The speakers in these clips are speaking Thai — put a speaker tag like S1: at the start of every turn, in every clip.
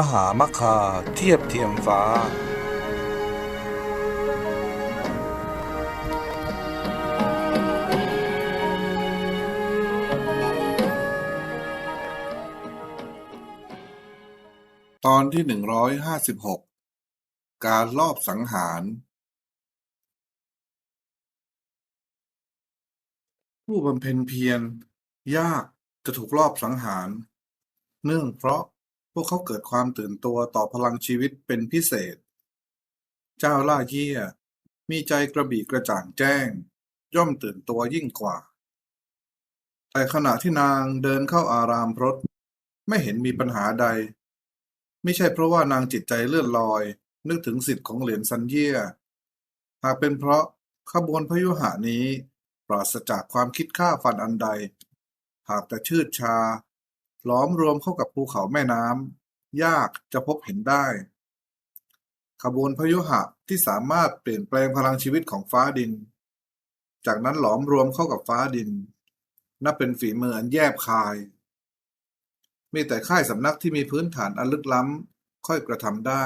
S1: มหามคาเทียบเทียมฟ้า ตอนที่หนึ่งร้อยห้าสิบหกการลอบสังหารผู้บำเพ็ญเพียรยากจะถูกลอบสังหาร เนื่องเพราะ พวกเขาเกิดความตื่นตัวต่อพลังชีวิตเป็นพิเศษ เจ้าล่าเยี่ย มีใจกระบี่กระจ่างแจ้ง ย่อมตื่นตัวยิ่งกว่า แต่ขณะที่นางเดินเข้าอารามพรตไม่เห็นมีปัญหาใด ไม่ใช่เพราะว่านางจิตใจเลื่อนลอย นึกถึงสิทธิ์ของเหรียญซันเยี่ย หากเป็นเพราะขบวนพยุหะนี้ ปราศจากความคิดฆ่าฟันอันใด หากแต่ชืดชา ล้อมรวมเข้ากับภูเขาแม่น้ำ ยากจะพบเห็นได้ ขบวนพยุหะที่สามารถเปลี่ยนแปลงพลังชีวิตของฟ้าดิน จากนั้นหลอมรวมเข้ากับฟ้าดิน นับเป็นฝีมืออันแยบคาย มีแต่ค่ายสำนักที่มีพื้นฐานอันลึกล้ำ ค่อยกระทำได้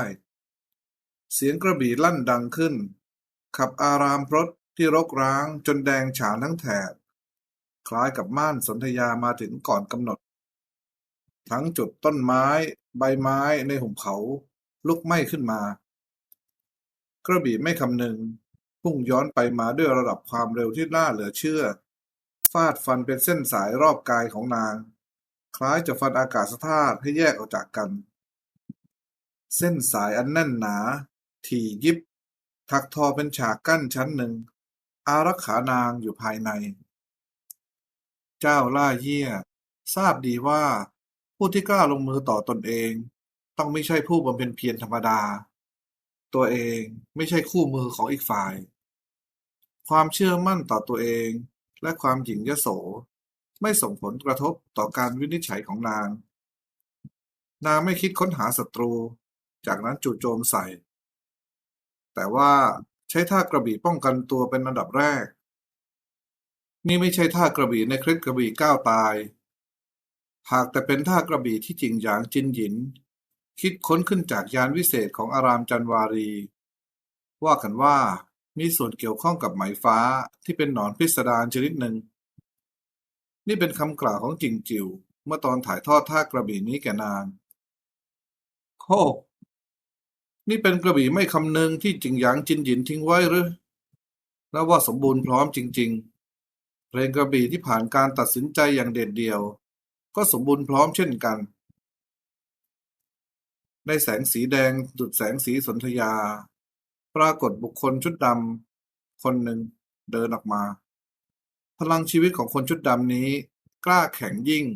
S1: เสียงกระบี่ลั่นดังขึ้น ขับอารามพรตที่รกร้างจนแดงฉานทั้งแถบคล้ายกับม่านสนธยามาถึงก่อนกำหนด ทั้งจุดต้นไม้ ใบไม้ในหุบเขา ลุกไหม้ขึ้นมา กระบี่ไม่คำนึง พุ่งย้อนไปมาด้วยระดับความเร็วที่น่าเหลือเชื่อ ฟาดฟันเป็นเส้นสายรอบกายของนาง คล้ายจะฟันอากาศธาตุให้แยกออกจากกัน เส้นสายอันแน่นหนา ถี่ยิบ ถักทอเป็นฉากกั้นชั้นหนึ่ง อารักขานางอยู่ภายใน เจ้าล่าเยี่ยทราบดีว่า ผู้ที่กล้าลงมือต่อตนเอง ต้องไม่ใช่ผู้บำเพ็ญเพียรธรรมดา ตัวเองไม่ใช่คู่มือของอีกฝ่าย ความเชื่อมั่นต่อตัวเองและความหยิ่งยโส ไม่ส่งผลกระทบต่อการวินิจฉัยของนาง นางไม่คิดค้นหาศัตรู จากนั้นจู่โจมใส่ แต่ว่าใช้ท่ากระบี่ป้องกันตัวเป็นอันดับแรก นี่ไม่ใช่ท่ากระบี่ในคลิปกระบี่ก้าวตาย หากแต่เป็นท่ากระบี่ที่จริงหยางจินหยิน คิดค้นขึ้นจากยานวิเศษของอารามจันวารี ว่ากันว่ามีส่วนเกี่ยวข้องกับไหมฟ้าที่เป็นหนอนพิสดารชนิดหนึ่ง นี่เป็นคำกล่าวของจิงจิวเมื่อตอนถ่ายทอดท่ากระบี่นี้แก่นางโคนี่เป็นกระบี่ไม่คำนึงที่จิงหยางจินหยินทิ้งไว้หรือและว่าสมบูรณ์พร้อมจริง ๆ เพลงกระบี่ที่ผ่านการตัดสินใจอย่างเด็ดเดี่ยว ก็สมบูรณ์พร้อมเช่นกัน ในแสงสีแดงดุดแสงสีสนธยา ปรากฏบุคคลชุดดำคนหนึ่งเดินออกมา พลังชีวิตของคนชุดดำนี้ กล้าแข็งยิ่ง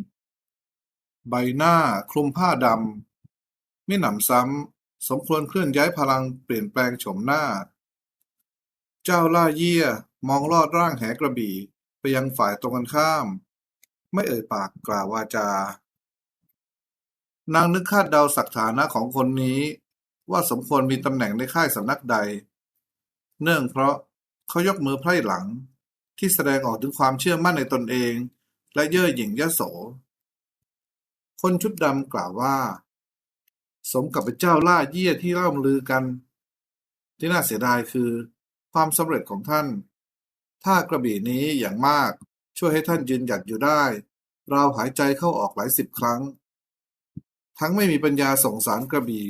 S1: ใบหน้าคลุมผ้าดำไมิหนำซ้ำสมควรเคลื่อนย้ายพลังเปลี่ยนแปลงโฉมหน้า เจ้าล่าเยี่ยมองลอดร่างแหกระบี่ไปยังฝ่ายตรงกันข้าม ไม่เอ่ยปากกล่าววาจานางนึกคาดเดาศักดิ์ฐานะของคนนี้ ว่าสมควรมีตำแหน่งในค่ายสำนักใด เนื่องเพราะเขายกมือไพร่หลัง ที่แสดงออกถึงความเชื่อมั่นในตนเอง และเย่อหยิ่งยโส คนชุดดำกล่าวว่า สมกับเป็นเจ้าล่าเยี่ยที่เล่าลือกัน ที่น่าเสียดายคือ ความสำเร็จของท่าน ถ้ากระบี่นี้อย่างมาก ช่วยให้ท่านยืนหยัดอยู่ได้เราหายใจเข้าออกหลายสิบครั้ง ทั้งไม่มีปัญญาส่งสารกระบี่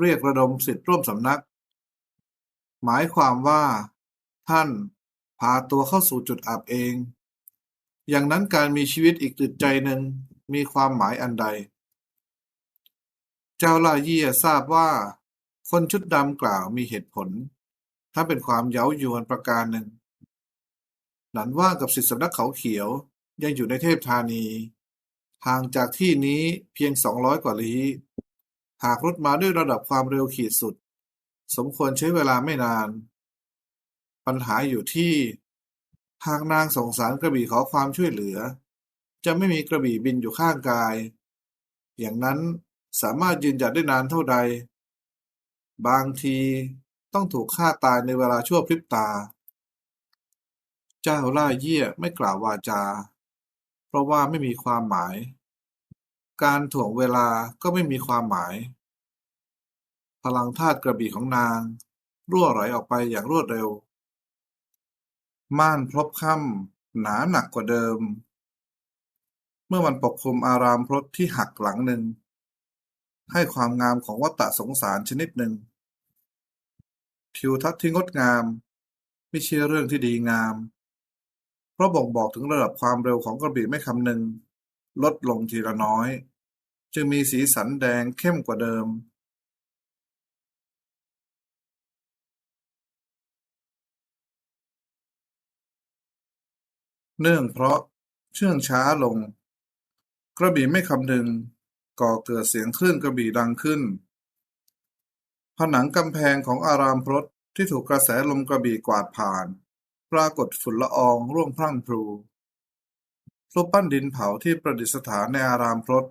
S1: เรียกระดมสิทธิ์ร่วมสำนัก หมายความว่า ท่านพาตัวเข้าสู่จุดอับเอง อย่างนั้นการมีชีวิตอีกอึดใจหนึ่งมีความหมายอันใด เจ้าลาเยี่ยทราบว่า คนชุดดำกล่าวมีเหตุผล ถ้าเป็นความเย้ายวนประการหนึ่ง หนันว่ากับสิทธิสำนักเขาเขียว ยังอยู่ในเทพธานี ห่างจากที่นี้เพียงสองร้อยกว่าลี้หากรถมาด้วยระดับความเร็วขีดสุด สมควรใช้เวลาไม่นาน ปัญหาอยู่ที่หากนางสงสารกระบี่ขอความช่วยเหลือ จะไม่มีกระบี่บินอยู่ข้างกาย อย่างนั้นสามารถยืนหยัดได้นานเท่าใด บางทีต้องถูกฆ่าตายในเวลาชั่วพริบตา เจ้าล่าเยี่ยไม่กล่าววาจา เพราะว่าไม่มีความหมาย การถ่วงเวลาก็ไม่มีความหมาย พลังธาตุกระบี่ของนาง รั่วไหลออกไปอย่างรวดเร็ว ม่านพลบค่ำหนาหนักกว่าเดิม เมื่อมันปกคลุมอารามพรตที่หักหลังหนึ่ง ให้ความงามของวัตตะสงสารชนิดหนึ่ง ทิวทัศน์ที่งดงามไม่ใช่เรื่องที่ดีงาม เพราะบ่งบอกถึงระดับความเร็วของกระบี่ไม่คำนึง ลดลงทีละน้อย จึงมีสีสันแดงเข้มกว่าเดิมเนื่องเพราะเชื่องช้าลง กระบี่ไม่คำนึง ก่อเกิดเสียงคลื่นกระบี่ดังขึ้น ผนังกำแพงของอารามพรตที่ถูกกระแสลมกระบี่กวาดผ่าน ปรากฏฝุ่นละอองร่วงพรั่งพรู รูปปั้นดินเผาที่ประดิษฐานในอารามพรต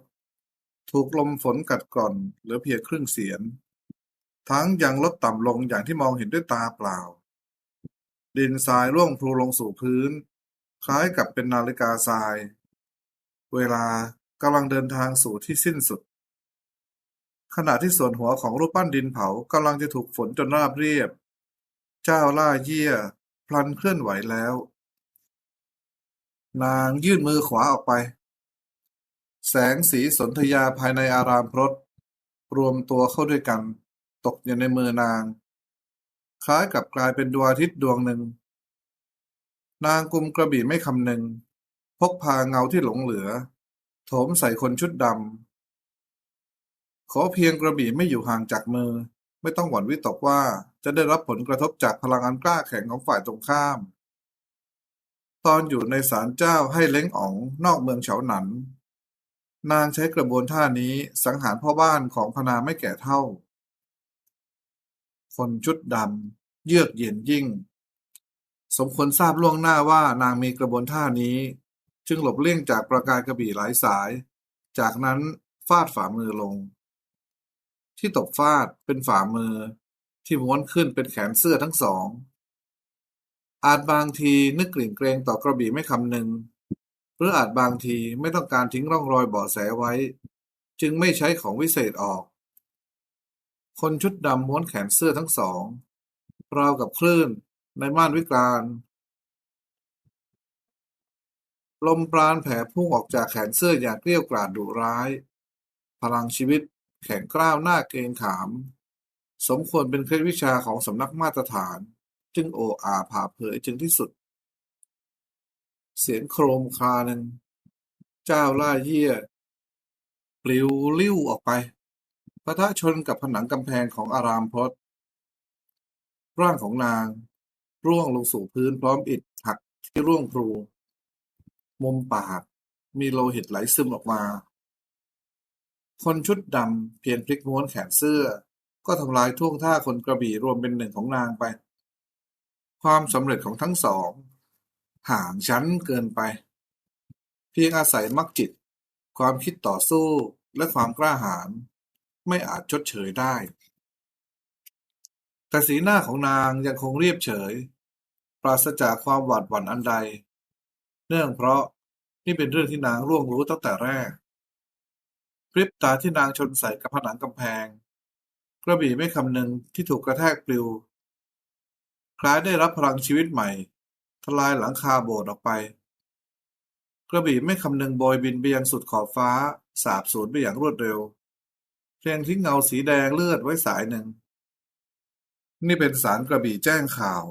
S1: ถูกลมฝนกัดกร่อนเหลือเพียงครึ่งเสียน ทั้งยังลดต่ำลงอย่างที่มองเห็นด้วยตาเปล่า ดินทรายร่วงพลูลงสู่พื้น คล้ายกับเป็นนาฬิกาทราย เวลากำลังเดินทางสู่ที่สิ้นสุด ขณะที่ส่วนหัวของรูปปั้นดินเผากำลังจะถูกฝนจนราบเรียบ เจ้าล่าเยี่ย พลันเคลื่อนไหวแล้ว นางยื่นมือขวาออกไป แสงสีสนธยาภายในอารามพรตรวมตัวเข้าด้วยกัน ตกอยู่ในมือนาง คล้ายกับกลายเป็นดวงอาทิตย์ดวงหนึ่ง นางกุมกระบี่ไม่คำหนึ่ง พกพาเงาที่หลงเหลือ โถมใส่คนชุดดำขอเพียงกระบี่ไม่อยู่ห่างจากมือ ไม่ต้องหวั่นวิตกว่า จะได้รับผลกระทบจากพลังอันกล้าแข็งของฝ่ายตรงข้าม ตอนอยู่ในศาลเจ้าให้เล้งอ๋องนอกเมืองเฉาหนัน นางใช้กระบวนท่านี้สังหารพ่อบ้านของพนาไม่แก่เท่า คนชุดดำเยือกเย็นยิ่ง สมควรทราบล่วงหน้าว่านางมีกระบวนท่านี้ จึงหลบเลี่ยงจากประกายกระบี่หลายสาย จากนั้นฟาดฝ่ามือลงที่ตบฟาดเป็นฝ่ามือ ที่ม้วนขึ้นเป็นแขนเสื้อทั้งสอง อาจบางทีนึกกลิ่นเกรงต่อกระบี่ไม่คำนึง หรืออาจบางทีไม่ต้องการทิ้งร่องรอยเบาะแสไว้ จึงไม่ใช้ของวิเศษออก คนชุดดำม้วนแขนเสื้อทั้งสองราวกับคลื่นในม่านวิกาลลมปราณแผ่พุ่งออกจากแขนเสื้ออย่างเกลี้ยวกราดดุร้าย พลังชีวิตแข็งกร้าวหน้าเกรงขาม สมควรเป็นเคล็ดวิชาของสำนักมาตรฐาน จึงโออาผ่าเผยจึงที่สุด เสียงโครมคาหนึ่งเจ้าล่าเยี่ยปลิวลิ้วออกไปปะทะชนกับผนังกำแพงของอารามพศร่างของนาง ร่วงลงสู่พื้นพร้อมอิฐหักที่ร่วงพลูมุมปากมีโลหิตไหลซึมออกมา คนชุดดำเพียงพลิกม้วนแขนเสื้อ ก็ทำลายท่วงท่าคนกระบี่รวมเป็นหนึ่งของนางไป ความสำเร็จของทั้งสอง ห่างชั้นเกินไป เพียงอาศัยมักจิต ความคิดต่อสู้และความกล้าหาญไม่อาจชดเชยได้ แต่สีหน้าของนางยังคงเรียบเฉย ปราศจากความหวาดหวั่นอันใด เนื่องเพราะนี่เป็นเรื่องที่นางร่วงรู้ตั้งแต่แรกพริบตาที่นางชนใส่กับผนังกำแพง กระบี่ไม่คำนึงที่ถูกกระแทกปลิว คล้ายได้รับพลังชีวิตใหม่ ทลายหลังคาโบสถ์ออกไป กระบี่ไม่คำนึงโบยบินไปยังสุดขอบฟ้า สาบสูญไปอย่างรวดเร็ว เพียงทิ้งเงาสีแดงเลือดไว้สายหนึ่ง นี่เป็นสารกระบี่แจ้งข่าว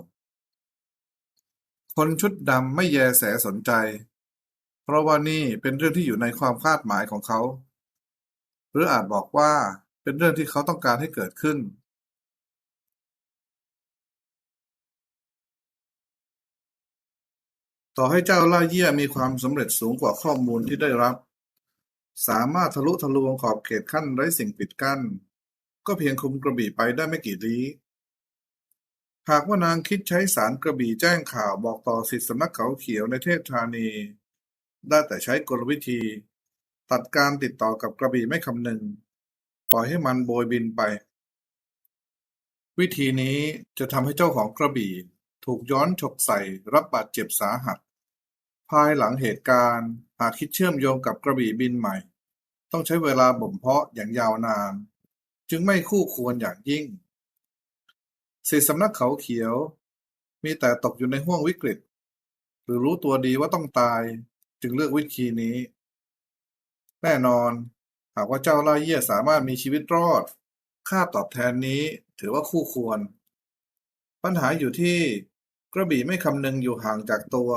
S1: คนชุดดำไม่แยแสสนใจ เพราะว่านี่เป็นเรื่องที่อยู่ในความคาดหมายของเขา หรืออาจบอกว่า เป็นเรื่องที่เขาต้องการให้เกิดขึ้นต่อให้เจ้าล่าเยี่ยมีความสำเร็จสูงกว่าข้อมูลที่ได้รับ สามารถทะลุทะลวงขอบเขตขั้นไร้สิ่งปิดกั้น ก็เพียงคุมกระบี่ไปได้ไม่กี่ลี้ หากว่านางคิดใช้สารกระบี่แจ้งข่าวบอกต่อสิทธิสำนักเขาเขียวในเทพธานี ได้แต่ใช้กลวิธี ตัดการติดต่อกับกระบี่ไม่คำนึง ปล่อยให้มันโบยบินไป วิธีนี้จะทำให้เจ้าของกระบี่ถูกย้อนฉกใส่รับบาดเจ็บสาหัส ภายหลังเหตุการณ์หากคิดเชื่อมโยงกับกระบี่บินใหม่ ต้องใช้เวลาบ่มเพาะอย่างยาวนาน จึงไม่คู่ควรอย่างยิ่งสิสำนักเขาเขียว มีแต่ตกอยู่ในห้วงวิกฤต หรือรู้ตัวดีว่าต้องตายจึงเลือกวิธีนี้ แน่นอน หากว่าเจ้าล่าเยี่ยสามารถมีชีวิตรอด ค่าตอบแทนนี้ถือว่าคู่ควร ปัญหาอยู่ที่กระบี่ไม่คำนึงอยู่ห่างจากตัว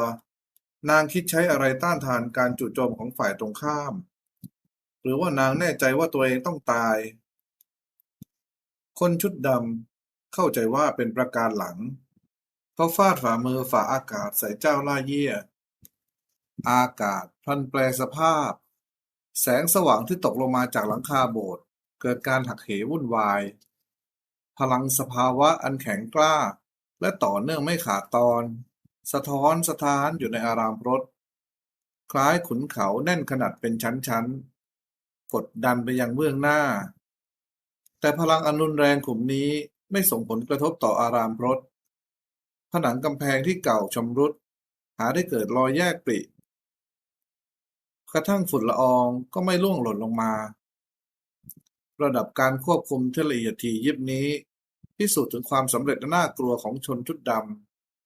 S1: นางคิดใช้อะไรต้านทานการจู่โจมของฝ่ายตรงข้าม หรือว่านางแน่ใจว่าตัวเองต้องตาย คนชุดดำเข้าใจว่าเป็นประการหลัง เขาฟาดฝ่ามือฝ่าอากาศใส่เจ้าล่าเยี่ย อากาศพลันแปลสภาพ แสงสว่างที่ตกลงมาจากหลังคาโบสถ์เกิดการหักเหวุ่นวาย พลังสภาวะอันแข็งกล้า และต่อเนื่องไม่ขาดตอน สะท้อนสะท้านอยู่ในอารามรถ คล้ายขุนเขาแน่นขนาดเป็นชั้นๆ กดดันไปยังเบื้องหน้า แต่พลังอันรุนแรงกลุ่มนี้ไม่ส่งผลกระทบต่ออารามรถ ผนังกำแพงที่เก่าชำรุด หาได้เกิดรอยแยกปริ กระทั่งฝุ่นละอองก็ไม่ร่วงหล่นลงมา ระดับการควบคุมที่ละเอียดถี่ยิบนี้ พิสูจน์ถึงความสำเร็จน่ากลัวของชนชุดด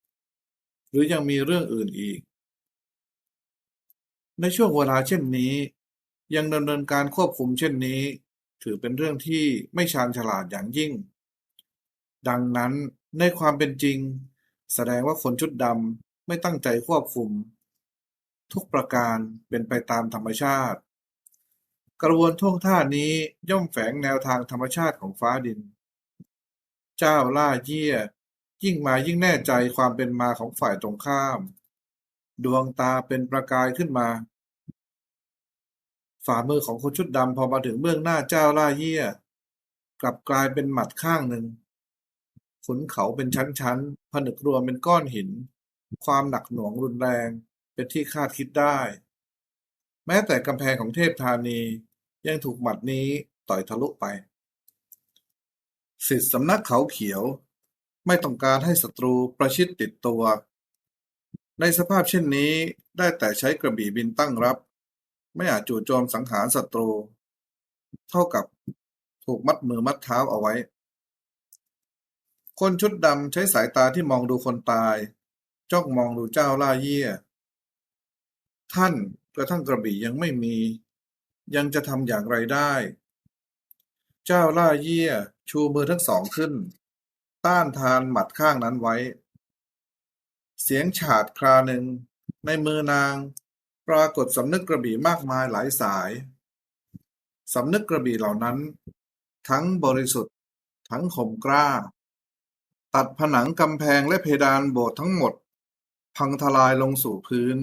S1: ำหรือยังมีเรื่องอื่นอีก ในช่วงเวลาเช่นนี้ ยังดำเนินการควบคุมเช่นนี้ ถือเป็นเรื่องที่ไม่ชาญฉลาดอย่างยิ่ง ดังนั้นในความเป็นจริง แสดงว่าคนชุดดำไม่ตั้งใจควบคุม ทุกประการเป็นไปตามธรรมชาติ กระบวนท่วงท่านี้ย่อมแฝงแนวทางธรรมชาติของฟ้าดิน เจ้าล่าเยี่ย ยิ่งมายิ่งแน่ใจความเป็นมาของฝ่ายตรงข้าม ดวงตาเป็นประกายขึ้นมา ฝ่ามือของคนชุดดำพอมาถึงเบื้องหน้าเจ้าล่าเยี่ย กลับกลายเป็นหมัดข้างหนึ่งขุนเขาเป็นชั้นๆ ผนึกรวมเป็นก้อนหิน ความหนักหน่วงรุนแรง เป็นที่คาดคิดได้ แม้แต่กำแพงของเทพธานียังถูกหมัดนี้ต่อยทะลุไปสิทธิสำนักเขาเขียว ไม่ต้องการให้ศัตรูประชิดติดตัว ในสภาพเช่นนี้ได้แต่ใช้กระบี่บินตั้งรับ ไม่อาจจู่โจมสังหารศัตรู เท่ากับถูกมัดมือมัดเท้าเอาไว้ คนชุดดำใช้สายตาที่มองดูคนตาย จ้องมองดูเจ้าล่าเยี่ย ท่านกระทั่งกระบี่ยังไม่มี ยังจะทำอย่างไรได้ เจ้าล่าเยี่ยชูมือทั้งสองขึ้น ต้านทานหมัดข้างนั้นไว้ เสียงฉาดคราหนึ่ง ในมือนาง ปรากฏสำนึกกระบี่มากมายหลายสายสำนึกกระบี่เหล่านั้น ทั้งบริสุทธิ์ ทั้งข่มกล้า ตัดผนังกำแพงและเพดานโบสถ์ทั้งหมด พังทลายลงสู่พื้น